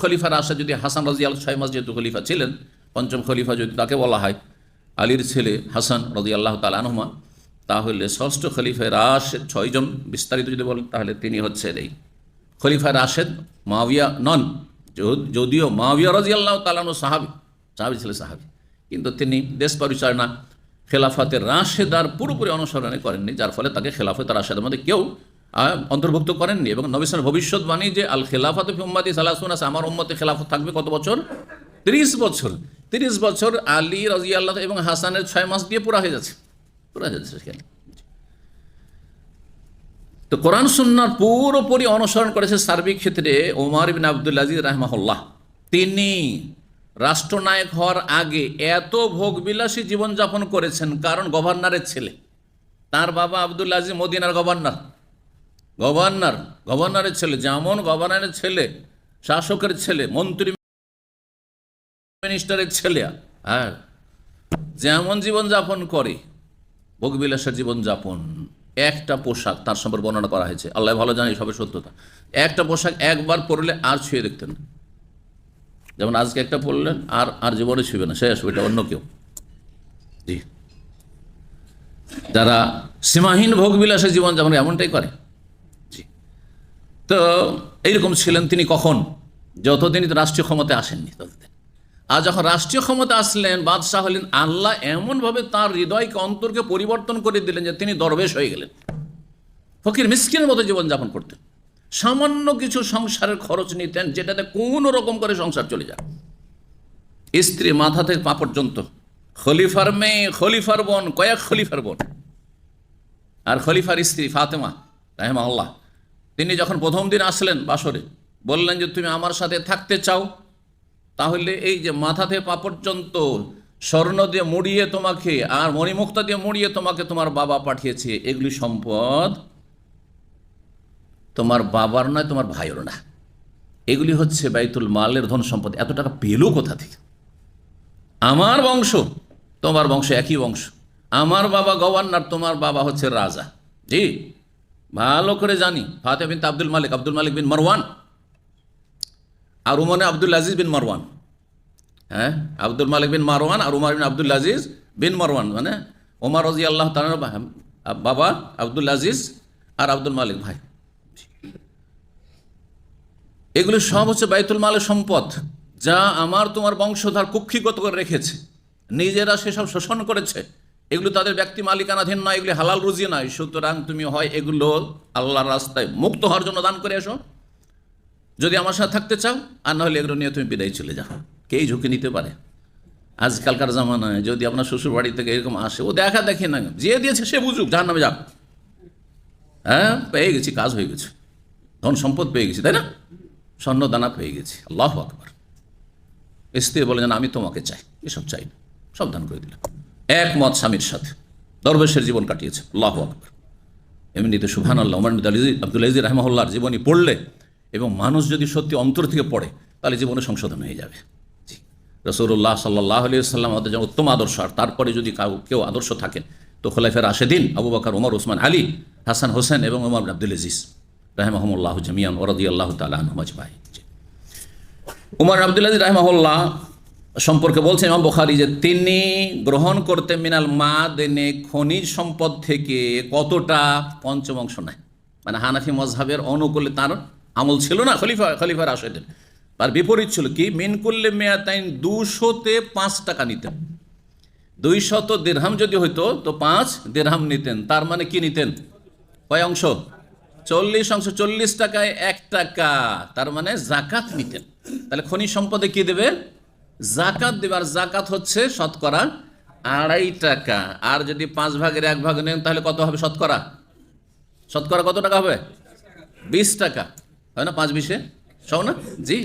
খলিফার আসা যদি হাসান রাজি আল ছয় মাস যেহেতু খলিফা ছিলেন, পঞ্চম খলিফা যদি তাকে বলা হয়, আলীর ছেলে হাসান রাজি আল্লাহ তালানহমা তাহলে ষষ্ঠ খলিফায় রাশেদ ছয়জন বিস্তারিত যদি বলেন, তাহলে তিনি হচ্ছেন এই খলিফা রাশেদ মাবিয়া নন যদিও মাবিয়া রাজি আল্লাহ তালানো সাহাবি সাহাবি ছিলেন সাহাবি, কিন্তু তিনি দেশ পরিচালনা খেলাফতের রাশেদার পুরোপুরি অনুসরণে করেননি, যার ফলে তাকে খেলাফত রাশেদের মধ্যে কেউ অন্তর্ভুক্ত করেননি এবং নবিসের ভবিষ্যৎবাণী যে আল খেলাফত উম্মাদি সালাসুন, আছে আমার উম্মতে খেলাফত থাকবে কত বছর? তিরিশ বছর। তিরিশ বছর আলী রাজি আল্লাহ এবং হাসানের ছয় মাস দিয়ে পুরা হয়ে যাচ্ছে। পুরা হয়ে যাচ্ছে তো কোরআন সুন্নার পুরোপুরি অনুসরণ করেছে সার্বিক ক্ষেত্রে ওমার বিন আবদুল আজিজ রাহমাহুল্লাহ। তিনি রাষ্ট্রনায়ক হওয়ার আগে এত ভোগবিলাসী জীবনযাপন করেছেন, কারণ গভর্নরের ছেলে। তার বাবা আব্দুল আজিজ মদিনার গভর্নর। গভর্নর, গভর্নরের ছেলে, যেমন গভর্নরের ছেলে, শাসকের ছেলে, মন্ত্রী মিনিস্টারের ছেলে হ্যাঁ যেমন জীবনযাপন করে, ভোগবিলাসের জীবনযাপন, একটা পোশাক তার সম্পর্কে বর্ণনা করা হয়েছে। আল্লাহ ভালো জানে সবে সত্যতা। একটা পোশাক একবার পরলে আর ছুঁয়ে দেখতেন যেমন আজকে একটা পরলেন, আর আর জীবনে ছুঁবে না, শেষ, ওইটা অন্য কেউ। জি। যারা সীমাহীন ভোগবিলাসের জীবন যেমন এমনটাই করে। তো এইরকম ছিলেন তিনি কখন? যতদিন রাষ্ট্রীয় ক্ষমতায় আসেননি, ততদিন। আর যখন রাষ্ট্রীয় ক্ষমতা আসলেন, বাদশাহ হলেন আল্লাহ এমনভাবে তার হৃদয়কে, অন্তরকে পরিবর্তন করে দিলেন যে তিনি দরবেশ হয়ে গেলেন। ফকির মিসকিনের মতো জীবনযাপন করতেন। সামান্য কিছু সংসারের খরচ নিতেন, যেটাতে কোনো রকম করে সংসার চলে যায়। স্ত্রী মাথা থেকে পা পর্যন্ত। খলিফার মেয়ে, খলিফার বোন, কয়েক খলিফার বোন। আর খলিফার স্ত্রী ফাতেমা রাহেমা আল্লাহ তিনি যখন প্রথম দিন আসলেন বাসরে, বললেন যে তুমি আমার সাথে থাকতে চাও, তাহলে এই যে মাথা থেকে পা পর্যন্ত স্বর্ণ দিয়ে মুড়িয়ে তোমাকে আর মণিমুক্তা দিয়ে মুড়িয়ে তোমাকে তোমার বাবা পাঠিয়েছে, এগুলি সম্পদ তোমার বাবার নয়, তোমার ভাইয়ের না। এগুলি হচ্ছে বাইতুল মালের ধন সম্পদ। এত টাকা পেল কোথা থেকে? আমার বংশ, তোমার বংশ একই বংশ। আমার বাবা গভর্নর, তোমার বাবা হচ্ছে রাজা। জি? ভালো করে জানি। ফাতে বিন আব্দুল মালিক আব্দুল মালিক বিন মারওয়ান। আর উমনে আব্দুল আজিজ বিন মারওয়ান। হ্যাঁ? আব্দুল মালিক বিন মারওয়ান আর উমার বিন আব্দুল আজিজ বিন মারওয়ান মানে ওমার রাজি আল্লাহ তালার বাবা আব্দুল আজিজ আর আব্দুল মালিক ভাই। এগুলো সব হচ্ছে বাইতুল মালের সম্পদ, যা আমার তোমার বংশধর কুক্ষিগত করে রেখেছে। নিজেরা সেসব শোষণ করেছে। এগুলো তাদের ব্যক্তি মালিকানাধীন নয়, এগুলি হালাল রুজি নয়। সুতরাং তুমি হয় এগুলো আল্লাহর রাস্তায় মুক্ত হওয়ার জন্য দান করে এসো। যদি আমার সাথে থাকতে চাও, আর নাহলে এগুলো নিয়ে তুমি বিদায় চলে যাও। কেই ঝুঁকি নিতে পারে? আজকালকার জামানায় যদি আপনার শ্বশুর বাড়ি থেকে এরকম আসে, ও দেখা দেখে না, যে দিয়েছে সে বুঝুক যার নামে যাক। হ্যাঁ পেয়ে গেছি, কাজ হয়ে গেছে। ধন সম্পদ পেয়ে গেছি, তাই না? স্বর্ণ দানা পেয়ে গেছি, আল্লাহ আকবর। স্ত্রী বলে যেন আমি তোমাকে চাই। এসব চাই না সব দান করে দিলাম। একমত স্বামীর সাথে। দরবেশের জীবন কাটিয়েছে। আল্লাহ আকবর। এমনিতে সুহান আল্লাহ উমর আব্দুল আজিজ রহমাউল্লাহর জীবনী পড়লে এবং মানুষ যদি সত্যি অন্তর থেকে পড়ে, তাহলে জীবনে সংশোধন হয়ে যাবে। জি। রসুল্লাহ সাল্লাহ আলিয়া সাল্লাম আমাদের যেমন উত্তম আদর্শ, আর তারপরে যদি কাউ আদর্শ থাকেন তো খোলাইফের আশেদিন আবু বাকর ওমর ওসমান আলী, হাসান, হোসেন এবং ওমর আব্দুল আজিজ রাহমাহমুল্লাহ জামিয়ান ওরদি আল্লাহ তালা ভাই উমর আব্দুল আজিজ রাহমাহুল্লাহ সম্পর্কে বলছেন ইমাম বখারি যে তিনি গ্রহণ করতে মিনাল মা দেনে খনিজ সম্পদ থেকে কতটা পঞ্চম অংশ নেয়? মানে হানাফি মজহাবের অনুকূলে তার আমল ছিল না খলিফা খলিফার আশেদের তার বিপরীত ছিল কি? মিন করলে মেয়াতাইন দুশোতে পাঁচ টাকা নিতেন। দুইশত দেড়হাম যদি হইতো, তো পাঁচ দেড়হাম নিতেন। তার মানে কি নিতেন? কয় অংশ? চল্লিশ অংশ। চল্লিশ টাকায় এক টাকা। তার মানে জাকাত নিতেন। তাহলে খনিজ সম্পদে কি দেবে? জাকাত দেবার জাকাত হচ্ছে শতকরা আড়াই টাকা। আর যদি পাঁচ ভাগের এক ভাগ নেন, তাহলে কত হবে শতকরা? শতকরা কত টাকা হবে? বিশ টাকা। হয় না পাঁচ বিশে? সব না? জি।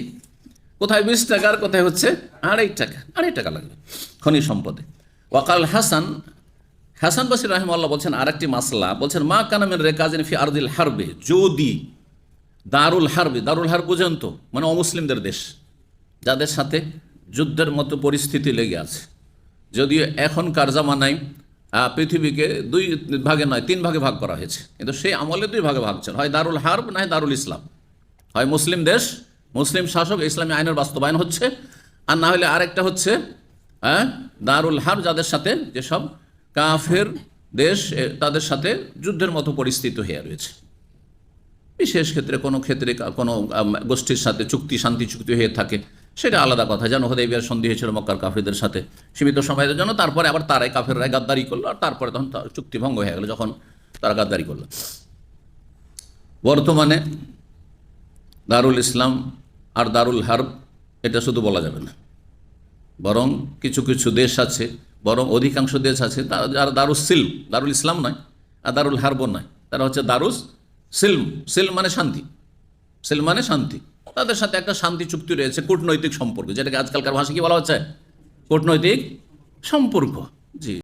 কোথায় বিশ টাকা আর কোথায় হচ্ছে আড়াই টাকা? আড়াই টাকা লাগবে খনিজ সম্পদে। ওয়াকাল হাসান হাসান বাসির রাহিমাল্লাহ বলছেন আরেকটি মাসলা। বলছেন, মা কানামের রেকাজিন ফি আরদিল হারবে, যদি দারুল হারবে, দারুল হার বুঝেন তো মানে অমুসলিমদের দেশ, যাদের সাথে যুদ্ধের মতো পরিস্থিতি লেগে আছে। যদিও এখনকার জামানায় পৃথিবীকে দুই ভাগে নয়, তিন ভাগে ভাগ করা হয়েছে। কিন্তু সেই আমলে দুই ভাগে ভাগ ছিল হয় দারুল হার্ব নয় দারুল ইসলাম। হয় মুসলিম দেশ, মুসলিম শাসক, ইসলামী আইনের বাস্তবায়ন হচ্ছে। আর না হলে আরেকটা হচ্ছে দারুল হার যাদের সাথে, যেসব কাফের দেশ তাদের সাথে যুদ্ধের মতো পরিস্থিতি হয়ে রয়েছে। বিশেষ ক্ষেত্রে কোনো ক্ষেত্রে, কোনো গোষ্ঠীর সাথে চুক্তি, শান্তি চুক্তি হয়ে থাকে। সেটা আলাদা কথা। যেন হোদাইবিয়ার সন্ধি হয়েছিল মক্কার কাফেরদের সাথে। সীমিত সময়ের জন্য তারপরে আবার তারাই কাফেররাই গাদ্দারি করল আর তারপরে তখন চুক্তি ভঙ্গ হয়ে গেল যখন তারা গাদ্দারি করল। বর্তমানে দারুল ইসলাম আর দারুল হার্ব এটা শুধু বলা যাবে না। বরং কিছু কিছু দেশ আছে, বরং অধিকাংশ দেশ আছে যারা দারুস সিল্ম, দারুল ইসলাম নয় আর দারুল হারবো নয়। তারা হচ্ছে দারুস সিল্ম। সিল্ম মানে শান্তি। সিল্ম মানে শান্তি। তাদের সাথে একটা শান্তি চুক্তি রয়েছে, কূটনৈতিক সম্পর্ক, যেটাকে আজকালকার ভাষা কি বলা হচ্ছে? কূটনৈতিক সম্পর্ক। জি।